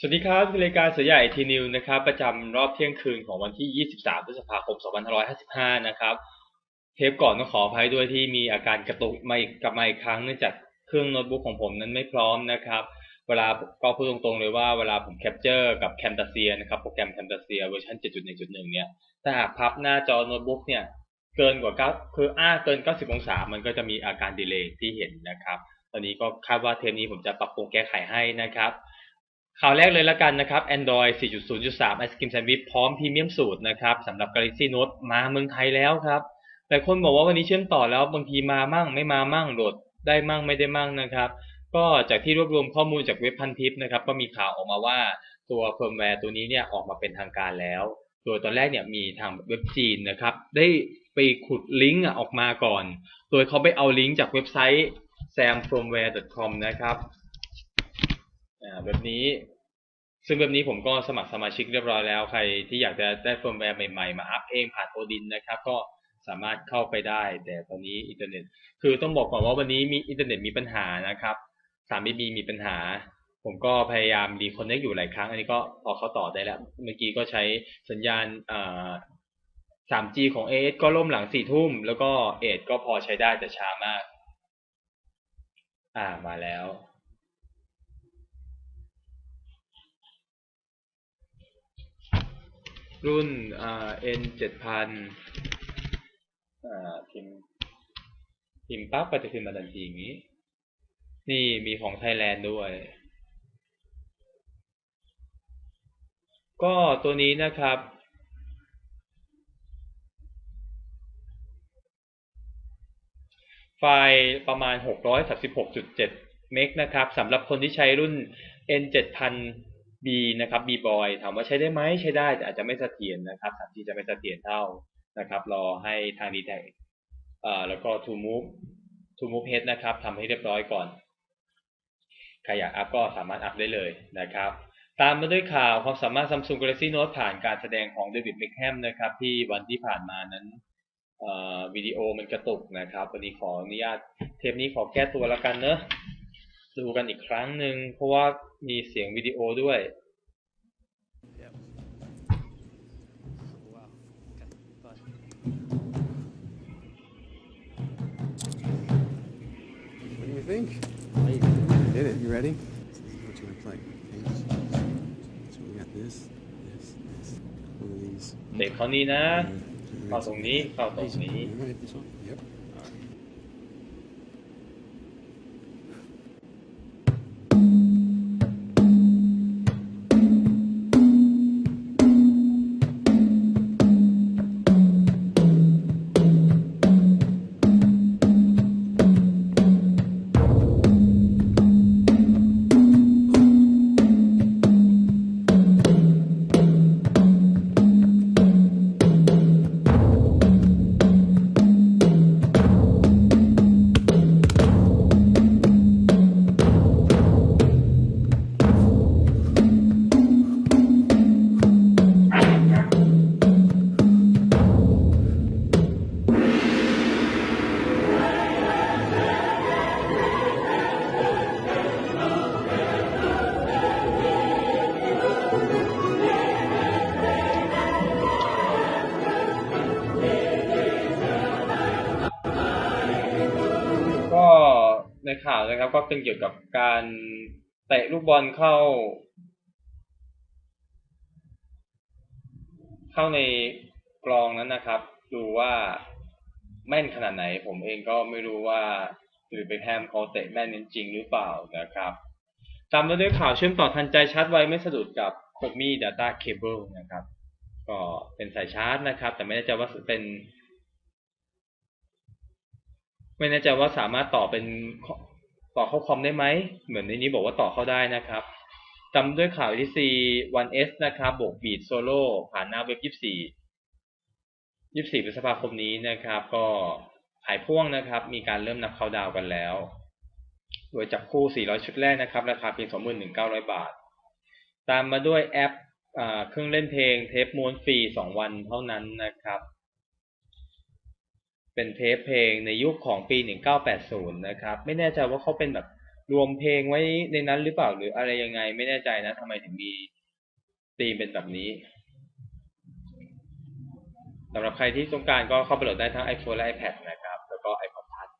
สวัสดีครับรายการเสือใหญ่ทีนิวนะครับประจำรอบเที่ยงคืนของวันที่ 23 พฤษภาคม 2555 นะครับ เทปก่อนต้องขออภัยด้วยที่มีอาการกระตุกมาอีกกลับมาอีกครั้งเนื่องจากเครื่องโน้ตบุ๊กของผมนั้นไม่พร้อมนะครับ เวลาก็พูดตรงๆเลยว่าเวลาผมแคปเจอร์กับแคมตาเซียนะครับโปรแกรมแคมตาเซียเวอร์ชัน7.1.1 เนี่ยถ้าหากพับหน้าจอโน้ตบุ๊กเนี่ยเกินกว่า9คืออ้าเกิน 90 องศา มันก็จะมีอาการดีเลย์ที่เห็นนะครับ ตอนนี้ก็คาดว่าเทปนี้ผมจะปรับปรุงแก้ไขให้นะครับ ข่าวแรกเลยละกันนะครับ Android 4.0.3 Ice Cream Sandwich พร้อมพรีเมียมสูตรนะครับสำหรับ Galaxy Note มาเมืองไทยแล้วครับแต่คนบอกว่าวันนี้เชื่อมต่อแล้วบางทีมามั่งไม่มามั่งโหลดได้มั่งไม่ได้มั่งนะครับ ก็จากที่รวบรวมข้อมูลจากเว็บพันทิปนะครับ ก็มีข่าวออกมาว่าตัวเฟิร์มแวร์ตัวนี้เนี่ยออกมาเป็นทางการแล้ว โดยตอนแรกเนี่ยมีทางเว็บจีนนะครับ ได้ไปขุดลิงก์ออกมาก่อน โดยเขาไปเอาลิงก์จากเว็บไซต์ samfirmware.com นะครับ แบบนี้ ซึ่งแบบนี้ผมก็สมัครสมาชิกเรียบร้อยแล้ว ใครที่อยากจะได้เฟิร์มแวร์ใหม่ๆ มาอัพเองผ่านโอดินนะครับ ก็สามารถเข้าไปได้ แต่ตอนนี้อินเทอร์เน็ต คือต้องบอกก่อนว่าวันนี้มีอินเทอร์เน็ตมีปัญหานะครับสามบีบีมีปัญหา ผมก็พยายามรีคอนเนคอยู่หลายครั้ง อันนี้ก็พอเขาต่อได้แล้ว เมื่อกี้ก็ใช้สัญญาณอ่า 3G ของ AS ก็ล่มหลังสี่ทุ่ม แล้วก็เอทก็พอใช้ได้แต่ช้ามาก อ่ามาแล้ว รุ่นอ่า N เจ็ดพันอ่าพิมพ์พิมพ์ปั๊บก็จะขึ้นมาทันทีอย่างนี้ นี่มีของไทยแลนด์ด้วย ก็ตัวนี้นะครับไฟล์ประมาณ 636.7 เมกนะครับสำหรับคนที่ใช้รุ่น N 7000 B นะครับ B boy ถามว่าใช้ได้ไหมใช้ได้แต่อาจจะไม่เสถียรนะครับสามจีจะไม่เสถียรเท่านะครับ รอให้ทาง d t แทเอ่อแล้วก็ To Move To Move Head นะครับทำให้เรียบร้อยก่อน ใครอยากอัพก็สามารถอัพได้เลยนะครับ ตามมาด้วยข่าวความสามารถ Samsung Galaxy Note ผ่านการแสดงของเดวิดเมคแฮมนะครับ ที่วันที่ผ่านมานั้นวิดีโอมันกระตุกนะครับ วันนี้ขออนุญาตเทปนี้ขอแก้ตัวแล้วกันเนอะ ดูกันอีกครั้งหนึ่งเพราะว่ามีเสียงวิดีโอด้วย Yep. Wow. Okay. Bye. What do you think? You did it. You ready? This is what you want to play. Pages. So we got this, this, this. One of these. เด็กเขานี้นะ Uh, เข้าตรงนี้เข้าตรงนี้ You ready? This one? Yep.. ข่าวก็เป็นเกี่ยวกับการเตะลูกบอลเข้า เข้าในกลองนั้นนะครับ ดูว่าแม่นขนาดไหน ผมเองก็ไม่รู้ว่าหรือเบคแฮมเขาเตะแม่นจริงหรือเปล่านะครับตามมาด้วยข่าวเชื่อมต่อทันใจชาร์จไวไม่สะดุดกับ c o m i Data Cable นะครับ ก็เป็นสายชาร์จนะครับ แต่ไม่แน่ใจว่าเป็น ไม่แน่ใจว่าสามารถต่อเป็น ต่อเข้าคอมได้ไหม เหมือนในนี้บอกว่าต่อเข้าได้นะครับตามด้วยข่าว ETC 1S นะครับ บวกบีดโซโล่ผ่านหน้าเว็บ 24 24พฤษภาคมนี้นะครับ ก็หายพ่วงนะครับ มีการเริ่มนับเข้าดาวกันแล้ว โดยจับคู่ 400 ชุดแรกนะครับ ราคาเพียง 21,900 บาท ตามมาด้วยแอปอเครื่องเล่นเพลงเทปม้วนฟรี 2 วันเท่านั้นนะครับ เป็นเทปเพลงในยุคของปี 1980 นะครับ ไม่แน่ใจว่าเขาเป็นแบบรวมเพลงไว้ในนั้นหรือเปล่าหรืออะไรยังไง ไม่แน่ใจนะทำไมถึงมีธีมเป็นแบบนี้สำหรับใครที่ต้องการก็เข้าไปโหลดได้ทั้ง iPhone และ iPad นะครับ แล้วก็ iPod Touch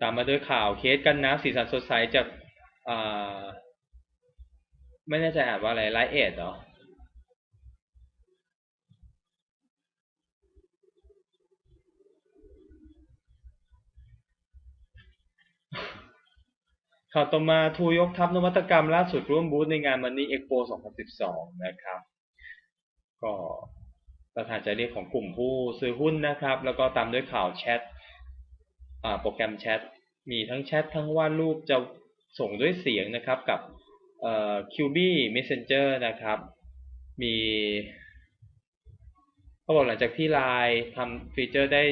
ตามมาด้วยข่าวเคสกันน้ำสีสันสดใสจากอ่าไม่แน่ใจอ่านว่าอะไรไลท์เอดเหรอ ข่าวต่อมาทูยกทัพนวัตกรรมล่าสุดร่วมบูธในงาน Money Expo 2012 นะครับ ก็ประธานใจเรียกของกลุ่มผู้ซื้อหุ้นนะครับ แล้วก็ตามด้วยข่าวแชทโปรแกรมแชท มีทั้งแชททั้งวาดรูปจะส่งด้วยเสียงนะครับกับเอ่อ QB Messenger นะครับ มีเขาบอกหลังจากที่ไลน์ทำฟีเจอร์ได้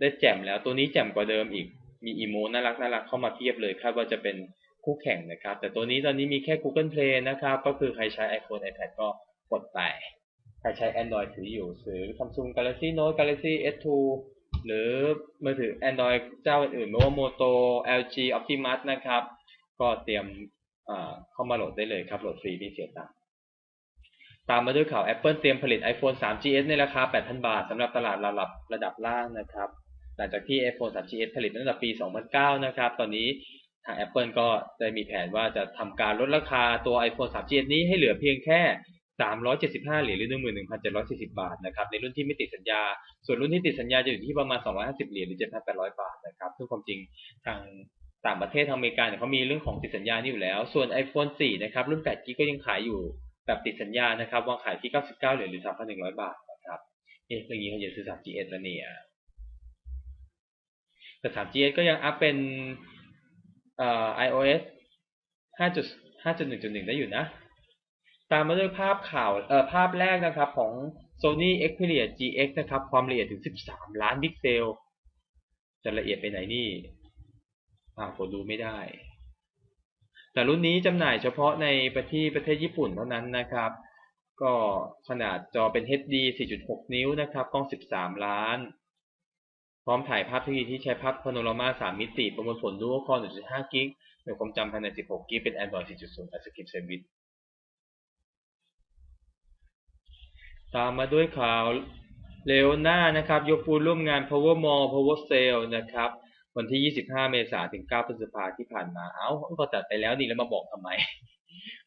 ได้แจ่มแล้วตัวนี้แจ่มกว่าเดิมอีก มีอีโมน่ารักน่ารักเข้ามาเพียบเลยคาดว่าจะเป็นคู่แข่งนะครับ แต่ตัวนี้ตอนนี้มีแค่ Google Play นะครับ ก็คือใครใช้ iPhone iPad ก็กดไป ใครใช้ Android ถืออยู่ซื้อ Samsung Galaxy Note Galaxy S2 หรือมือถือ Android เจ้าอื่นๆไม่ว่า Moto LG Optimus นะครับ ก็เตรียมเข้ามาโหลดได้เลยครับ โหลดฟรีไม่เสียตังค์ตามมาด้วยข่าว Apple เตรียมผลิต iPhone 3GS ในราคา 8,000 บาทสำหรับตลาดระดับระดับล่างนะครับ หลังจากที่ iPhone 3GS ผลิตตั้งแต่ปี 2009 นะครับ ตอนนี้ทาง Apple ก็ได้มีแผนว่าจะทำการลดราคาตัว iPhone 3GS นี้ให้เหลือเพียงแค่ 375 เหรียญหรือ 11,740 บาทนะครับ ในรุ่นที่ไม่ติดสัญญา ส่วนรุ่นที่ติดสัญญาจะอยู่ที่ประมาณ 250 เหรียญหรือ 7,800 บาทนะครับ ซึ่งความจริงทางต่างประเทศทางอเมริกาเนี่ยเขามีเรื่องของติดสัญญานี่อยู่แล้ว ส่วน iPhone 4 นะครับ รุ่น8 g ก็ยังขายอยู่แบบติดสัญญานะครับ วางขายที่ 99 เหรียญหรือ 3,100 บาทนะครับ เอ๊ะอย่างนี้เขาจะซื้อ 3GS แล้วเนี่ย แต่ 3GS ก็ยังอัพเป็นเอ่อ iOS 5.5.1.1 ได้อยู่นะ ตามมาด้วยภาพข่าวเอ่อภาพแรกนะครับของ Sony Xperia GX นะครับ ความละเอียดถึง 13 ล้านพิกเซล จะละเอียดไปไหนนี่อ่ากดดูไม่ได้ แต่รุ่นนี้จำหน่ายเฉพาะในประเทศประเทศญี่ปุ่นเท่านั้นนะครับ ก็ขนาดจอเป็น HD 4.6 นิ้วนะครับ กล้อง 13 ล้าน พร้อมถ่ายภาพที่ดีที่ใช้ภาพพาโนรามา 3 มิติ ประมวลผลดูคอ1.5 กิกในความจำภายใน 16 กิกเป็น Android 4.0 Escape Service ตามมาด้วยข่าวเลโอนานะครับ ยกปูนร่วมงาน Power Mall Power Sale นะครับ วันที่ 25 เมษายนถึง 9 พฤษภาที่ผ่านมา เอ้าก็ตัดไปแล้วนี่แล้วมาบอกทำไม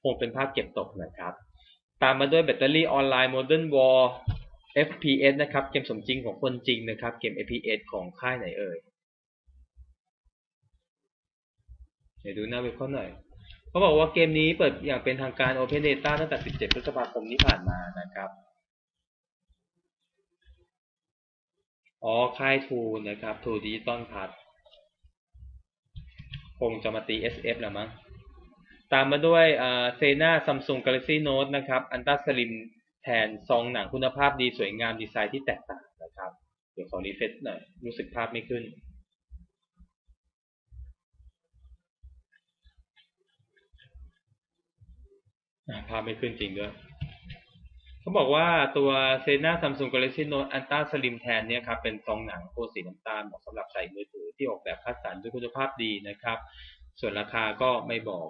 คงเป็นภาพเก็บตกนะครับ ตามมาด้วยแบตเตอรี่ออนไลน์ Modern War FPS นะครับ เกมสมจริงของคนจริงนะครับ เกม FPS ของค่ายไหนเอ่ย เดี๋ยวดูหน้าเว็บเขาหน่อย เขาบอกว่าเกมนี้เปิดอย่างเป็นทางการ Open Data ตั้งแต่ 17 พฤษภาคมที่ผ่านมานะครับ อ๋อ ค่ายทูนะครับ ทูดิจิตอลพัทคงจะมาตี SF แล้วมั้ง ตามมาด้วยเซนาซัมซุงกาแล็กซี่โน้ตนะครับ อันต้าสลิม แทนซองหนังคุณภาพดีสวยงามดีไซน์ที่แตกต่างนะครับ เดี๋ยวขอรีเฟซหน่อย รู้สึกภาพไม่ขึ้น ภาพไม่ขึ้นจริงด้วยเขาบอกว่าตัวเซน่าซัมซุงกาแล็กซี่โน้ตอันต้าสลิมแทนเนี่ยครับเป็นซองหนังโทนสีน้ำตาลเหมาะสำหรับใส่มือถือที่ออกแบบคัดสรรด้วยคุณภาพดีนะครับ ส่วนราคาก็ไม่บอก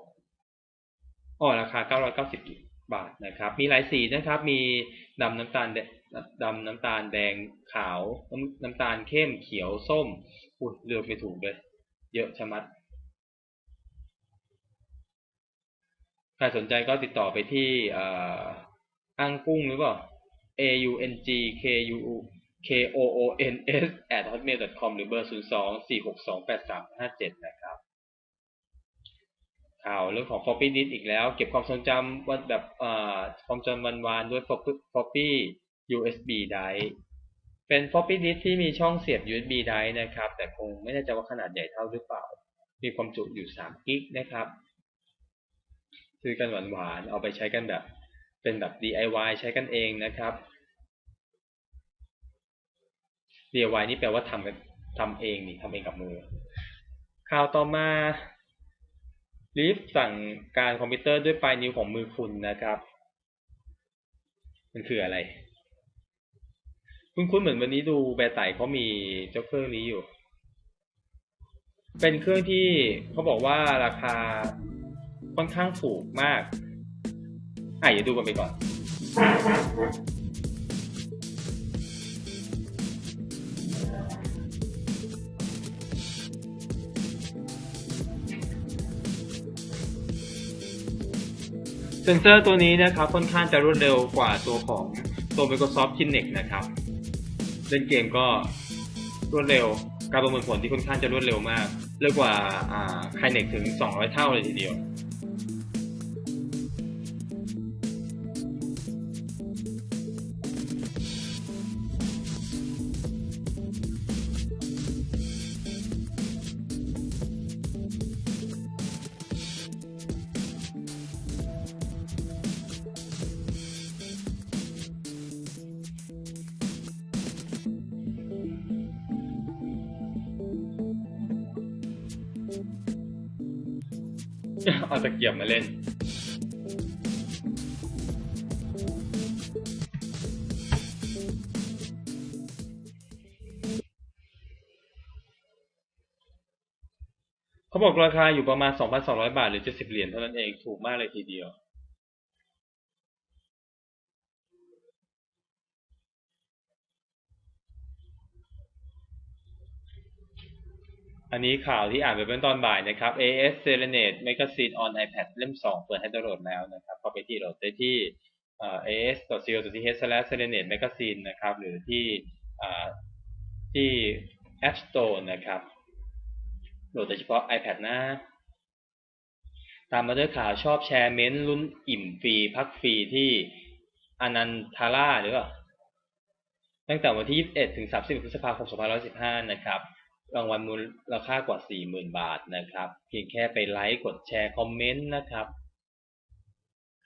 อ๋อราคา 990 บาทนะครับ มีหลายสีนะครับ มีดำน้ำตาลดำน้ำตาลแดงขาวน้ำน้ำตาลเข้มเขียวส้มอุ้ยเลือกไม่ถูกเลย เยอะชะมัดใครสนใจก็ติดต่อไปที่อังกุ้งหรือเปล่า a u n g k u k o o n s at hotmail com หรือเบอร์ 0 2 4 6 2 8 3 5 7 นะครับ ข่าวเรื่องของ floppy disk อีกแล้ว เก็บความทรงจำวันแบบความจำวันวานด้วย floppy USB drive เป็น floppy disk ที่มีช่องเสียบ USB drive นะครับ แต่คงไม่แน่ใจว่าขนาดใหญ่เท่าหรือเปล่า มีความจุอยู่3กิกนะครับซื้อกันหวานๆเอาไปใช้กันแบบเป็นแบบ DIY ใช้กันเองนะครับ DIY นี่แปลว่าทำกันทำเองนี่ทำเองกับมือข่าวต่อมา ลีฟสั่งการคอมพิวเตอร์ด้วยปลายนิ้วของมือคุณนะครับ มันคืออะไร คุณคุณเหมือนวันนี้ดูแบร์ไต่เขามีเจ้าเครื่องนี้อยู่ เป็นเครื่องที่เขาบอกว่าราคาค่อนข้างถูกมาก อะอย่าดูกันไปก่อน เซนเซอร์ตัวนี้นะครับค่อนข้างจะรวดเร็วกว่าตัวของตัว Microsoft Kinect นะครับ เล่นเกมก็รวดเร็ว การประเมินผลที่ค่อนข้างจะรวดเร็วมาก เร็วกว่าอ่า Kinect ถึง 200 เท่าเลยทีเดียว ยบมาเล่น เขาบอกราคาอยู่ประมาณ 2,200 บาท หรือ 70 เหรียญเท่านั้นเอง ถูกมากเลยทีเดียว อันนี้ข่าวที่อ่านไปเมื่อตอนบ่ายนะครับ AS Serenade Magazine on iPad เล่ม 2 เปิดให้ดาวน์โหลดแล้วนะครับเข้าไปที่โหลดได้ที่ as.co.th/serenade magazine นะครับ หรือที่ที่ App Store นะครับ โหลดโดยเฉพาะ iPad นะ ตามมาด้วยข่าวชอบแชร์เม้นต์ลุ้นอิ่มฟรี พักฟรีที่อนันทาร่าหรือเปล่าตั้งแต่วันที่ 21 ถึง 30 พฤษภาคม 2515 นะครับ รางวัลมูลค่ากว่า 40,000 บาทนะครับ เพียงแค่ไปไลค์กดแชร์คอมเมนต์นะครับ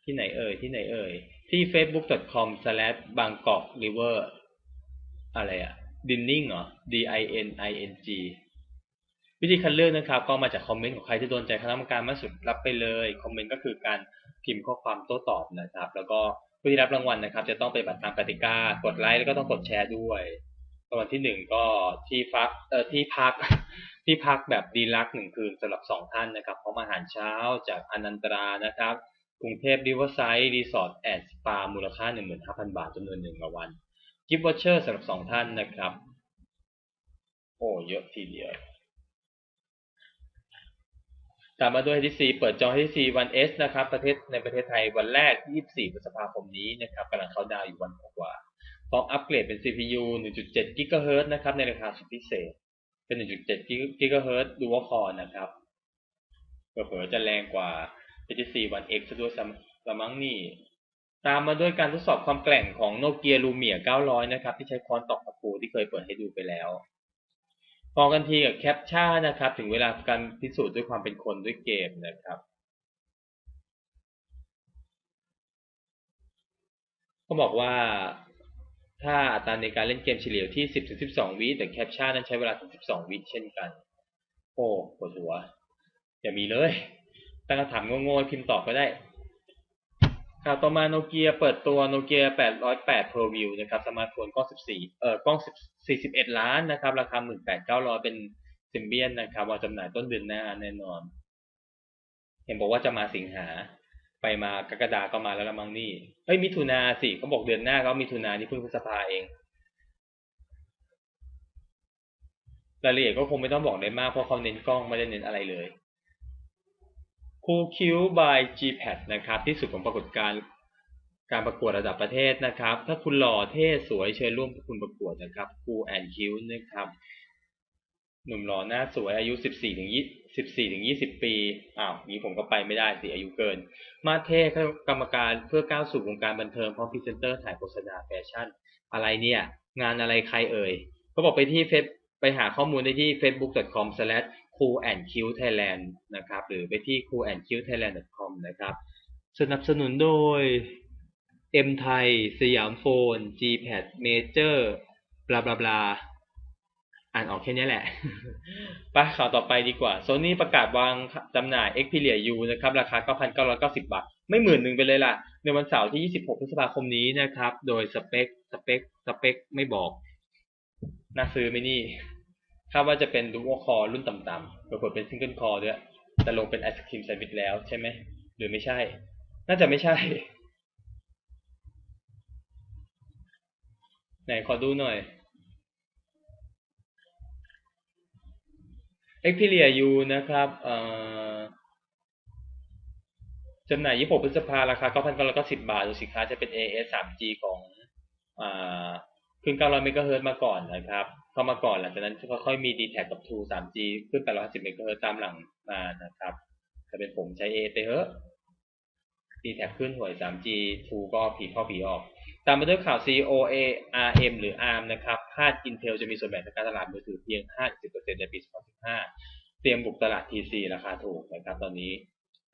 ที่ไหนเอ่ย ที่ไหนเอ่ย ที่ facebook.com/slashbangkokriver อะไรอะ dinning เหรอ d i n i n g วิธีคัดเลือกนะครับ ก็มาจากคอมเมนต์ของใครที่โดนใจคณะกรรมการมากสุดรับไปเลย คอมเมนต์ก็คือการพิมพ์ข้อความโต้ตอบนะครับ แล้วก็ผู้ที่รับรางวัลนะครับ จะต้องไปฏิบัติตามกติกากดไลค์แล้วก็ต้องกดแชร์ด้วย รางวัลที่หนึ่งก็ที่พักเอ่อที่พักที่พักแบบดีลักหนึ่งคืนสำหรับสองท่านนะครับพร้อมอาหารเช้าจากอนันตรานะครับกรุงเทพริเวอร์ไซด์รีสอร์ทแอนด์สปามูลค่า 15,000 บาทจำนวนหนึ่งรางวัลกิฟต์วอเชอร์สำหรับสองท่านนะครับ โอ้เยอะทีเดียวตามมาด้วย HTC เปิดจอง HTC One S นะครับ ประเทศในประเทศไทยวันแรก24พฤษภาคมนี้นะครับกำลังเข้าดาวอยู่วันกว่า พร้อมอัปเกรดเป็น CPU 1.7 GHz นะครับ ในราคาสุดพิเศษ เป็น 1.7 GHz Dual Core นะครับเผื่อจะแรงกว่า HTC One X ด้วยซ้ำละมั้งนี่ ตามมาด้วยการทดสอบความแกร่งของ Nokia Lumia 900 นะครับ ที่ใช้ค้อนตอกตะปูที่เคยเปิดให้ดูไปแล้วพอกันทีกับแคปชั่นนะครับ ถึงเวลาการพิสูจน์ด้วยความเป็นคนด้วยเกมนะครับเขาบอกว่า ถ้าอัตราในการเล่นเกมเฉลี่ยที่ 10-12 วิแต่แคปชั่นนั้นใช้เวลาถึง12 วิเช่นกัน โอ้ปวดหัว อย่ามีเลย ตั้งคำถามโง่ๆพิมพ์ตอบก็ได้ข่าวต่อมาโนเกียเปิดตัวโนเกีย808 Pro View นะครับสมาร์ทโฟนกล้อง 14 เอ่อกล้อง 41 ล้านนะครับ ราคา 18,900 เป็นซิมเบียนนะครับวางจำหน่ายต้นเดือนหน้าแน่นอน เห็นบอกว่าจะมาสิงหา ไปมากรกฎาก็มาแล้วละมังนี่เฮ้ยมิถุนาสิเขาบอกเดือนหน้าเขามิถุนานี่เพิ่งพฤษภาเองรายละเอียดก็คงไม่ต้องบอกได้มากเพราะเขาเน้นกล้องไม่ได้เน้นอะไรเลย Cool Q by Gpad นะครับ ที่สุดของปรากฏการณ์การประกวดระดับประเทศนะครับ ถ้าคุณหล่อเท่สวยเชิญร่วมคุณประกวดนะครับ Cool and Q นะครับ หนุ่มหล่อหน้าสวยอายุ14ถึง20 14ถึง20ปีอ้าวนี้ผมก็ไปไม่ได้สิอายุเกิน มาเท่กรรมการเพื่อก้าวสู่วงการบันเทิงพร้อมพรีเซนเตอร์ถ่ายโฆษณาแฟชั่น อะไรเนี่ย งานอะไรใครเอ่ยเขาบอกไปที่เฟซไปหาข้อมูลได้ที่ facebook.com/coolandcutthailand นะครับ หรือไปที่ coolandcutthailand.com นะครับ สนับสนุนโดย M ไทย สยามโฟน Gpad Major บลาบลาบลา อ่านออกแค่นี้แหละไปข่าวต่อไปดีกว่า Sony ประกาศวางจำหน่าย Xperia U นะครับ ราคา 9,990 บาท ไม่หมื่นหนึ่งไปเลยล่ะ ในวันเสาร์ที่ 26 พฤษภาคมนี้นะครับ โดยสเปค สเปค สเปค ไม่บอก น่าซื้อไหมนี่คาดว่าจะเป็นดูโอคอรุ่นต่ำๆปรากฏเป็นซิงเกิลคอด้วย แต่ลงเป็นไอศครีมแซนด์วิชแล้วใช่ไหม หรือไม่ใช่ น่าจะไม่ใช่ ไหนขอดูหน่อย Xperia U นะครับจำหน่าย 26 พฤษภาราคา 9,990 บาทดูสินค้าจะเป็น AS 3G ของอขึ้น 900 เมกะเฮิรตซ์มาก่อนนะครับ เข้ามาก่อนหลังจากนั้นก็ค่อยมี d t แทกับ True 3G ขึ้น 850 เมกะเฮิร์ตามหลังมานะครับแต่เป็นผมใช้ AS ไปเถอะ d t แทขึ้นหวย 3G True ก็ผีเข้าผีออก ตามมาด้วยข่าว COA RM หรือ ARM นะครับ คาด Intel จะมีส่วนแบ่งในการตลาดมือถือเพียง 50%ในปี 2015 เตรียมบุกตลาด PC ราคาถูกนะครับ ตอนนี้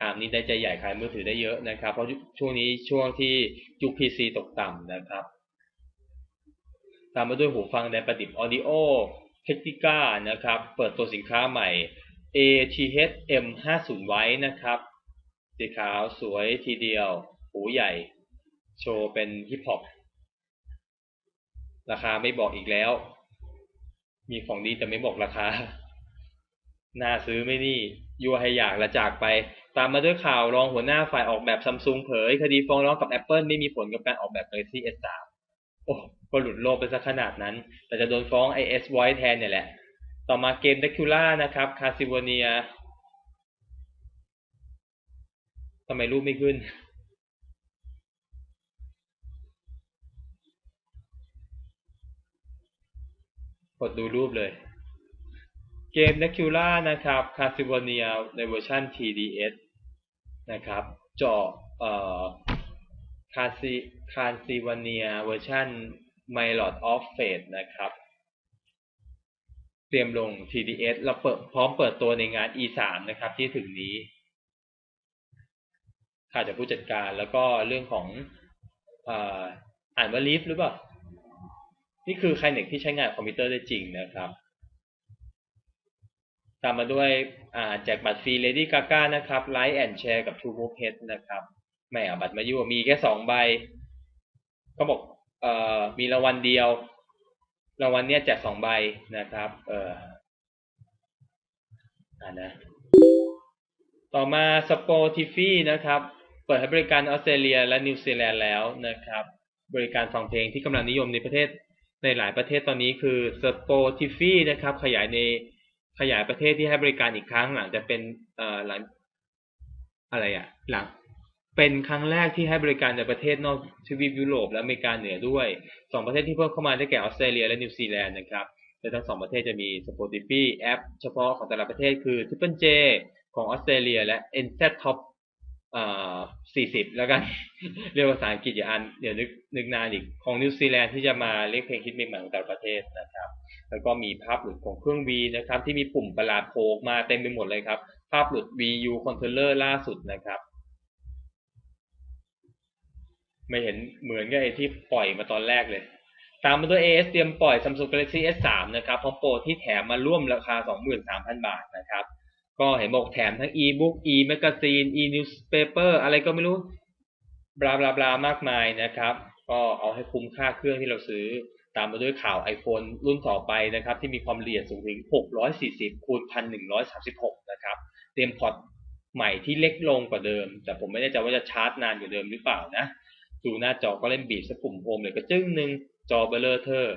ARM นี่ได้ใจใหญ่ขายมือถือได้เยอะนะครับ เพราะช่วงนี้ช่วงที่ยุค PC ตกต่ำนะครับ ตามมาด้วยหูฟังในประดิษฐ์ Audio Technica นะครับ เปิดตัวสินค้าใหม่ ATH M50 ไว้นะครับ สีขาวสวยทีเดียว หูใหญ่ โชว์เป็นฮิปฮอปราคาไม่บอกอีกแล้ว มีของดีแต่ไม่บอกราคา น่าซื้อไม่นี่ ยัวให้อยากละจากไป ตามมาด้วยข่าวรองหัวหน้าฝ่ายออกแบบซัมซุงเผย คดีฟ้องร้องกับ Apple ไม่มีผลกับการออกแบบ Galaxy S3 โอ้ก็หลุดโลกไปซะขนาดนั้น แต่จะโดนฟ้อง iS Voice แทนเนี่ยแหละ ต่อมาเกม Dracula นะครับ c a s i v o n i a ทำไมรูปไม่ขึ้น กดดูรูปเลย เกม n a c u l a นะครับ c a s i v o n i a ในเวอร์ชัน TDS นะครับจาะเอ่อ c a s i c a s i v o n i a เวอร์ชัน My Lord of Fate นะครับ เตรียมลง TDS เราเปิดพร้อมเปิดตัวในงาน E3 นะครับ ที่ถึงนี้ข่าวจากผู้จัดการแล้วก็เรื่องของอ่านว่าลีฟหรือเปล่า นี่คือใครเน็กที่ใช้งานคอมพิวเตอร์ได้จริงนะครับ ตามมาด้วยแจกบัตรฟรี Lady Gaga นะครับไลค์แอนแชร์กับ True Move Head นะครับไม่เอาบัตรมายุ่มีแค่สองใบเขาบอกเอ่อมีรางวัลเดียวรางวัลเนี้ยแจกสองใบนะครับ เอ่ออ่านะต่อมา Spotify นะครับ เปิดให้บริการออสเตรเลียและนิวซีแลนด์แล้วนะครับ บริการฟังเพลงที่กำลังนิยมในประเทศ ในหลายประเทศตอนนี้คือ Spotify นะครับ ขยายในขยายประเทศที่ให้บริการอีกครั้งหลังจะเป็นเอ่อหลังอะไรอะหลังเป็นครั้งแรกที่ให้บริการในประเทศนอกทวีปยุโรปและอเมริกาเหนือด้วยสองประเทศที่เพิ่มเข้ามาได้แก่ออสเตรเลียและนิวซีแลนด์นะครับโดยทั้งสองประเทศจะมี Spotify แอป เฉพาะของแต่ละประเทศคือ Triple J ของออสเตรเลียและ NZ Top อ่า40แล้วกันเรียกภาษาอังกฤษอย่าอันเดี๋ยวนึกนึกนานอีกของนิวซีแลนด์ที่จะมาเรียกเพลงฮิตใหม่ของแต่ละประเทศนะครับ แล้วก็มีภาพหลุดของเครื่อง V นะครับ ที่มีปุ่มประหลาดโผล่มาเต็มไปหมดเลยครับ ภาพหลุด VU Controller ล่าสุดนะครับ ไม่เห็นเหมือนกับไอที่ปล่อยมาตอนแรกเลย ตามมาด้วย AS เตรียมปล่อย Samsung Galaxy S3 นะครับพร้อมโปรที่แถมมาร่วมราคา 23,000 บาทนะครับ ก็เห็นบอกแถมทั้ง e-book e-magazine e-newspaper อะไรก็ไม่รู้ บลาบลาบลามากมายนะครับ ก็เอาให้คุ้มค่าเครื่องที่เราซื้อ ตามมาด้วยข่าว iPhone รุ่นต่อไปนะครับ ที่มีความละเอียดสูงถึง 640คูณ1136 นะครับ เตรียมพอร์ตใหม่ที่เล็กลงกว่าเดิม แต่ผมไม่แน่ใจว่าจะชาร์จนานกว่าเดิมหรือเปล่านะ ดูหน้าจอก็เล่นบีบสักปุ่มโฮมเลยก็จึ้งหนึ่งจอเบลเลอร์เทอ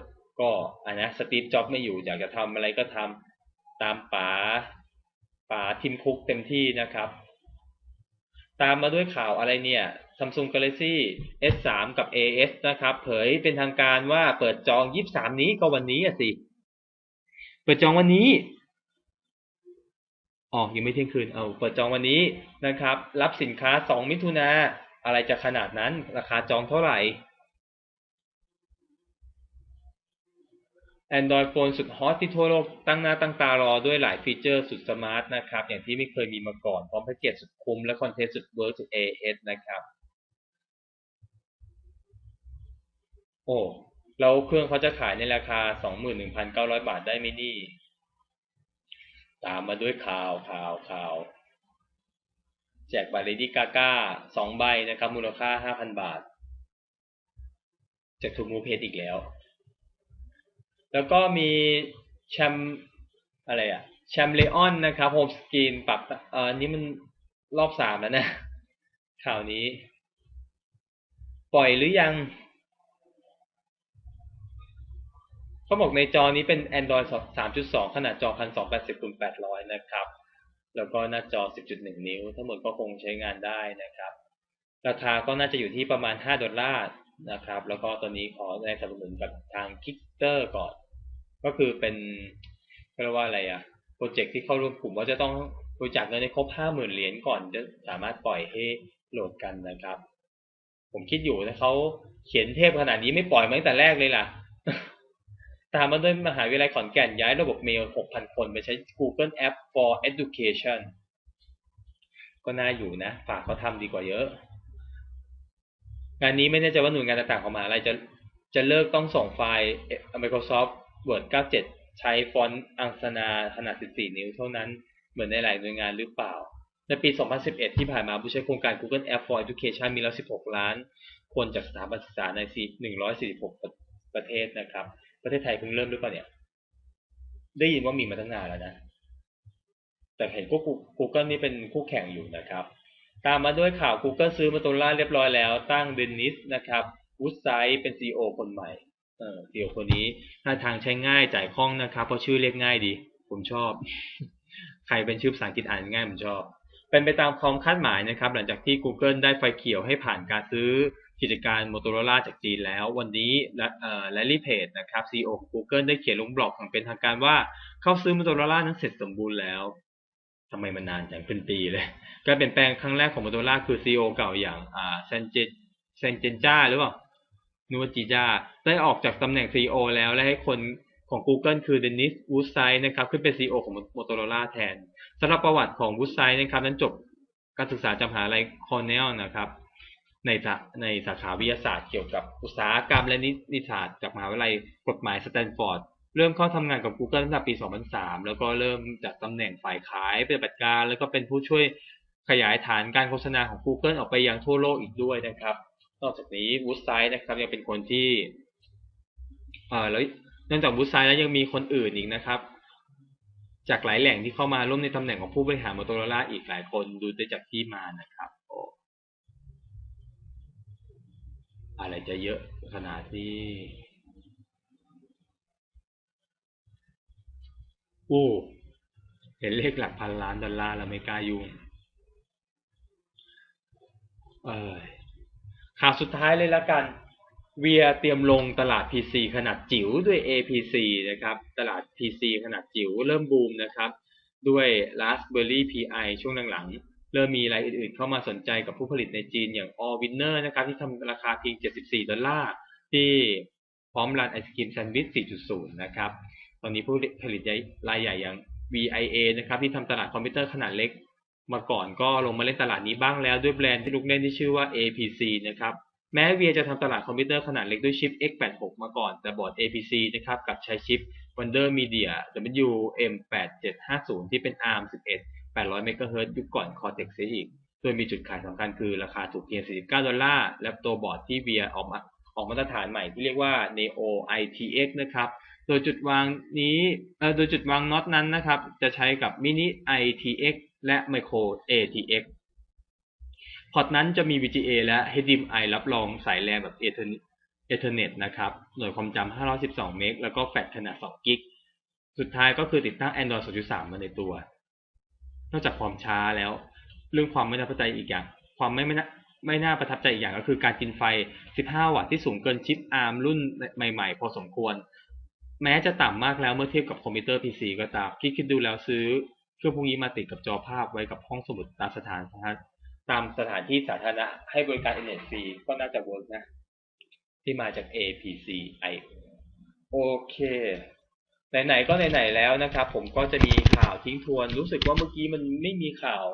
ก็อันนะสตีฟจ็อบไม่อยู่อยากจะทำอะไรก็ทำตามป๋า ป๋าทิมคุกเต็มที่นะครับ ตามมาด้วยข่าวอะไรเนี่ย Samsung Galaxy S3 กับ AS นะครับ เผยเป็นทางการว่าเปิดจอง 23 นี้ก็วันนี้อะสิ เปิดจองวันนี้อ๋อยังไม่เที่ยงคืน เอาเปิดจองวันนี้นะครับ รับสินค้า 2 มิถุนาอะไรจะขนาดนั้น ราคาจองเท่าไหร่ Android Phone สุดฮอตที่ทั่วโลกตั้งหน้าตั้งตารอด้วยหลายฟีเจอร์สุดสมาร์ทนะครับ อย่างที่ไม่เคยมีมาก่อน พร้อมแพ็กเกจสุดคุ้มและคอนเทนต์สุดเวิร์กสุด AS นะครับ โอ้แล้วเครื่องเขาจะขายในราคา 21,900 บาทได้ไหมนี่ ตามมาด้วยข่าวข่าวข่าวแจกบัตร Lady Gaga สองใบนะครับ มูลค่าห้าพันบาทจากทูมูเพจอีกแล้ว แล้วก็มีแชมอะไรอะแชมเลออนนะครับโฮมสกรีนปรับอ่อนี่มันรอบสามแล้วนะ ข่าวนี้ ปล่อยหรือยังเขาบอกในจอนี้เป็น Android 3.2 ขนาดจอ 1280คูณ800 นะครับ แล้วก็หน้าจอ 10.1 นิ้ว ทั้งหมดก็คงใช้งานได้นะครับ ราคาก็น่าจะอยู่ที่ประมาณ 5 ดอลลาร์นะครับ แล้วก็ตอนนี้ขอแรงสนับสนุนกับทาง Kickstarter ก่อน ก็คือเป็นเรียกว่าอะไรอะโปรเจกต์ที่เข้าร่วมกลุ่มว่าจะต้องบริจาคเงินให้ครบ50,000เหรียญก่อนจะสามารถปล่อยให้โหลดกันนะครับ ผมคิดอยู่ถ้าเขาเขียนเทพขนาดนี้ไม่ปล่อยมาตั้งแต่แรกเลยล่ะ ตามมาด้วยมหาวิทยาลัยขอนแก่นย้ายระบบเมล 6,000 คนไปใช้ Google App for Education ก็น่าอยู่นะ ฝากเขาทำดีกว่าเยอะ งานนี้ไม่แน่ใจว่าหน่วยงานต่างๆของมหาลัยจะจะเลิกต้องส่งไฟล์ Microsoft Word 97 ใช้ฟอนต์อังสนาขนาด 14 นิ้วเท่านั้น เหมือนในหลายหน่วยงานหรือเปล่า ในปี 2011 ที่ผ่านมาผู้ใช้โครงการ Google App for Education มีแล้ว 16 ล้าน คนจากสถาบันศึกษาใน 146 ประเทศนะครับ ประเทศไทยเพิ่งเริ่มหรือเปล่าเนี่ย ได้ยินว่ามีมาตั้งนานแล้วนะ แต่เห็นพวก Google นี่เป็นคู่แข่งอยู่นะครับ ตามมาด้วยข่าว Google ซื้อมาต o ล่าเรียบร้อยแล้ว ตั้งเดนนิสนะครับวูดไซด์เป็น CEO คนใหม่ เออ CEO คนนี้ท่าทางใช้ง่ายจ่ายคล่องนะครับ เพราะชื่อเรียกง่ายดี ผมชอบ ใครเป็นชื่อภาษาอังกฤษอ่านง่ายผมชอบ เป็นไปตามความคาดหมายนะครับ หลังจากที่ Google ได้ไฟเขียวให้ผ่านการซื้อกิจการ Motorola จากจีนแล้ว วันนี้แลลี่เพจนะครับ CEO ของ Google ได้เขียนลงบล็อกอย่างเป็นทางการว่า เข้าซื้อ Motorola นั้นเสร็จสมบูรณ์แล้วทำไมมันนานจังเป็นปีเลยการเปลี่ยนแปลงครั้งแรกของ Motorola คือ CEO เก่าอย่างอ่าเซนเจเซนเจนจ้าหรือเปล่า นูวจีจ้าได้ออกจากตำแหน่ง CEO แล้วและให้คนของ Google คือเดนิสวูดไซนะครับขึ้นเป็น CEO ของ Motorola แทนสำหรับประวัติของวูดไซนะครับนั้นจบการศึกษาจากมหาลัยคอร์เนลนะครับในสาในสาขาวิทยาศาสตร์เกี่ยวกับอุตสาหกรรมและนิติศาสตร์จากมหาวิทยาลัยกฎหมายสแตนฟอร์ดเริ่มเข้าทำงานกับ Google ตั้งแต่ปี 2003 แล้วก็เริ่มจากตำแหน่งฝ่ายขายปฏิบัติการ แล้วก็เป็นผู้ช่วยขยายฐานการโฆษณาของ Google ออกไปยังทั่วโลกอีกด้วยนะครับ นอกจากนี้วูดไซด์นะครับ ยังเป็นคนที่เอ่อแล้วนอกจากวูดไซด์แล้วยังมีคนอื่นอีกนะครับ จากหลายแหล่งที่เข้ามาร่วมในตำแหน่งของผู้บริหารมอ t o โรล่าอีกหลายคนดูได้จากที่มานะครับอะไรจะเยอะขนาดที่อู้เห็นเลขหลักพันล้านดอลลาร์แล้วไม่กล้ายุ่งเออ ข่าวสุดท้ายเลยละกัน เวียเตรียมลงตลาด PC ขนาดจิ๋วด้วย APC นะครับ ตลาด PC ขนาดจิ๋วเริ่มบูมนะครับ ด้วย Raspberry Pi ช่วงหลังๆ เริ่มมีรายอื่นๆ เข้ามาสนใจกับผู้ผลิตในจีนอย่าง All Winner นะครับ ที่ทำราคาเพียง 74 ดอลลาร์ ที่พร้อมรันไอศกรีมแซนด์วิช 4.0 นะครับ ตอนนี้ผู้ผลิตรายใหญ่อย่าง VIA นะครับ ที่ทำตลาดคอมพิวเตอร์ขนาดเล็ก มาก่อนก็ลงมาเล่นตลาดนี้บ้างแล้วด้วยแบรนด์ที่ลูกเล่นที่ชื่อว่า APC นะครับแม้เวียจะทำตลาดคอมพิวเตอร์ขนาดเล็กด้วยชิป X86 มาก่อน แต่บอร์ด APC นะครับกับใช้ชิป Wonder Media WM8750 ที่เป็น ARM 11 800 MHz ยุคก่อน Cortex เสียอีก โดยมีจุดขายสำคัญคือราคาถูกเพียง 49 ดอลลาร์ และตัวบอร์ดที่เวียออกมาออกมาตรฐานใหม่ที่เรียกว่า Neo ITX นะครับ โดยจุดวางนี้โดยจุดวางน็อตนั้นนะครับ จะใช้กับ Mini ITX และ Micro ATX พอร์ตนั้นจะมี VGA และ HDMI รับรองสายแรงแบบ Ethernet นะครับ หน่วยความจำ512เมกแล้วก็แฟลชขนาด2กิก สุดท้ายก็คือติดตั้ง Android 2.3 มาในตัว นอกจากความช้าแล้ว เรื่องความไม่น่าประทับใจอีกอย่าง ความไม่ไม่น่าไม่น่าประทับใจอีกอย่างก็คือการกินไฟ 15 วัตต์ที่สูงเกินชิป ARM รุ่นใหม่ ๆ พอสมควร แม้จะต่ำมากแล้วเมื่อเทียบกับคอมพิวเตอร์ PC ก็ตามคิดคิดดูแล้วซื้อ เครื่องพวกนี้มาติดกับจอภาพไว้กับห้องสมุดตามสถานตามสถานที่สาธารณะให้บริการอินเทอร์เน็ตฟรีก็น่าจะเวิร์กนะ ที่มาจาก APC I โอเค ไหนๆก็ไหนๆแล้วนะครับ ผมก็จะมีข่าวทิ้งทวน รู้สึกว่าเมื่อกี้มันไม่มีข่าว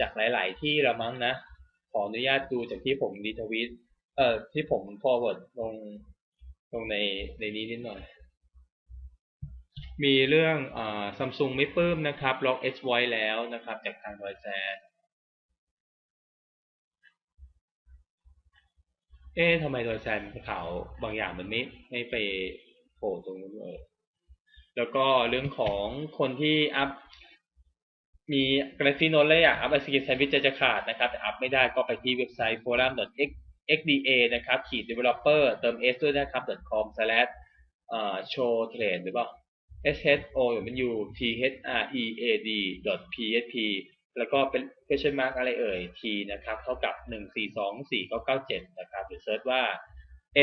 จากหลาย ๆ ที่ละมั้งนะ ขออนุญาตดูจากที่ผมดีทวิตเอ่อที่ผม forward ลงลงในในนี้นิดหน่อย มีเรื่องซัมซุงไม่ปลื้มนะครับล็อก Edge วแล้วนะครับจากทางรอยแซนเอ๊ะทำไมรอยแซนข่าวบางอย่างมันไม่ไม่ไปโผล่ตรงนู้นเลยแล้วก็เรื่องของคนที่อัพมีกราฟิโนเลยอะอัพไอซีแซนวิชจะขาดนะครับ แต่อัพไม่ได้ก็ไปที่เว็บไซต์ forum xda นะครับขีด developer เติม s ด้วยนะครับ com slash โชว์เทรดหรือเปล่า s h o w t h r e a d php แล้วก็เป็น question mark อะไรเอ่ย t นะครับ เท่ากับ 1 4 2 4 9 9 7 นะครับหรือเซิร์ชว่า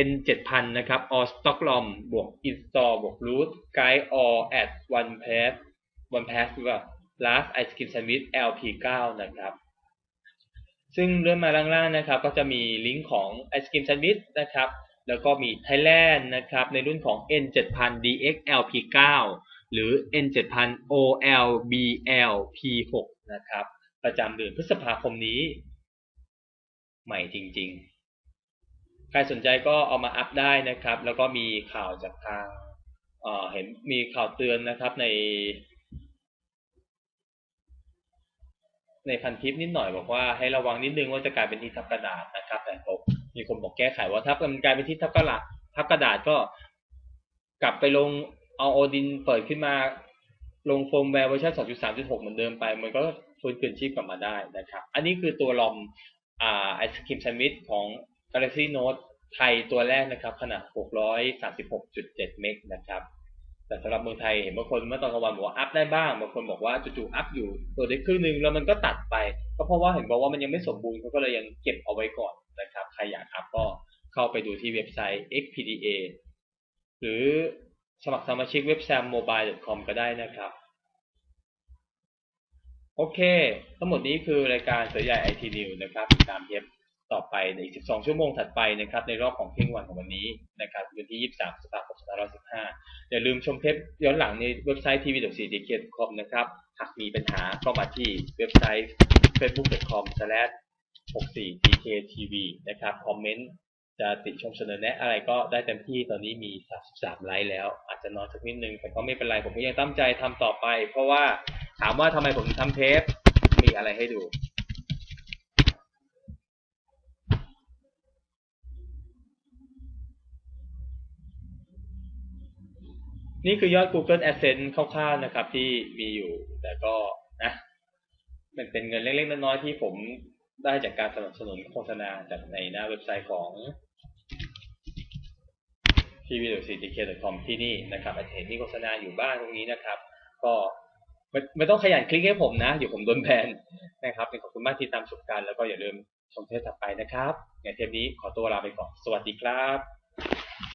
n 7000นะครับ or stockrom บวก install บวก root guide or add one pass one pass หรือว่า last ice cream sandwich lp9 นะครับ ซึ่งเลื่อนมาล่างๆนะครับ ก็จะมีลิงก์ของ ice cream sandwich นะครับ แล้วก็มี Thailand นะครับ ในรุ่นของ N7000 DX LP9 หรือ N7000 OLBL P6 นะครับ ประจำเดือนพฤษภาคมนี้ ใหม่จริงๆ ใครสนใจก็เอามาอัพได้นะครับ แล้วก็มีข่าวจากทางเเห็นมีข่าวเตือนนะครับใน ในพันทิปนิดหน่อยบอกว่าให้ระวังนิดนึงว่าจะกลายเป็นที่ทับกระดาษนะครับแต่ผม มีคนบอกแก้ไขว่าถ้ามันกลายเป็นที่ทับกระดาษทับกระดาษก็กลับไปลงเอาโอดินเปิดขึ้นมาลงโฟมแวร์เวอร์ชัน2.3.6 เหมือนเดิมไป มันก็ฟื้นคืนชีพกลับมาได้นะครับ อันนี้คือตัวลอมอ่าไอศครีมแซนด์วิชของ Galaxy Note ไทยตัวแรกนะครับ ขนาด 636.7 เมกนะครับ แต่สำหรับเมืองไทยเห็นบางคนเมื่อตอนกลางวันบอกว่าอัพได้บ้างบางคนบอกว่าจู่ๆอัพอยู่ตัวได้ครึ่งนึงแล้วมันก็ตัดไปก็เพราะว่าเห็นบอกว่ามันยังไม่สมบูรณ์เขาก็เลยยังเก็บเอาไว้ก่อนนะครับ ใครอยากอัพก็เข้าไปดูที่เว็บไซต์ xpda หรือสมัครสมาชิกเว็บ sammobile.com ก็ได้นะครับ โอเค ทั้งหมดนี้คือรายการเสือใหญ่ IT News นะครับติดตามเทป ต่อไปในอีก 12 ชั่วโมงถัดไปนะครับในรอบของเที่ยงวันของวันนี้นะครับวันที่ 23พฤษภาคม2515อย่าลืมชมเทปย้อนหลังในเว็บไซต์ tv.4dk.com นะครับ หากมีปัญหาก็มาที่เว็บไซต์ facebook.com/64dktv นะครับคอมเมนต์จะติชมเสนอแนะอะไรก็ได้เต็มที่ตอนนี้มี 33 ไลค์แล้ว อาจจะน้อยสักนิดนึง แต่ก็ไม่เป็นไร ผมก็ยังตั้งใจทำต่อไป เพราะว่าถามว่าทำไมผมถึงทำเทป มีอะไรให้ดู นี่คือยอด Google Adsense คร่าวๆนะครับ ที่มีอยู่ แต่ก็นะมันเป็นเงินเล็กๆน้อยๆที่ผมได้จากการสนับสนุนโฆษณาจากในหน้าเว็บไซต์ของ t v c t k c o m ที่นี่นะครับอาจจะเห็นที่โฆษณาอยู่บ้างตรงนี้นะครับ ก็ไม่ไม่ต้องขยันคลิกให้ผมนะเดี๋ยวผมโดนแบนนะครับขอบคุณมากที่ตามชมกันแล้วก็อย่าลืมชมเทปถัดไปนะครับในเทปนี้ขอตัวลาไปก่อน สวัสดีครับ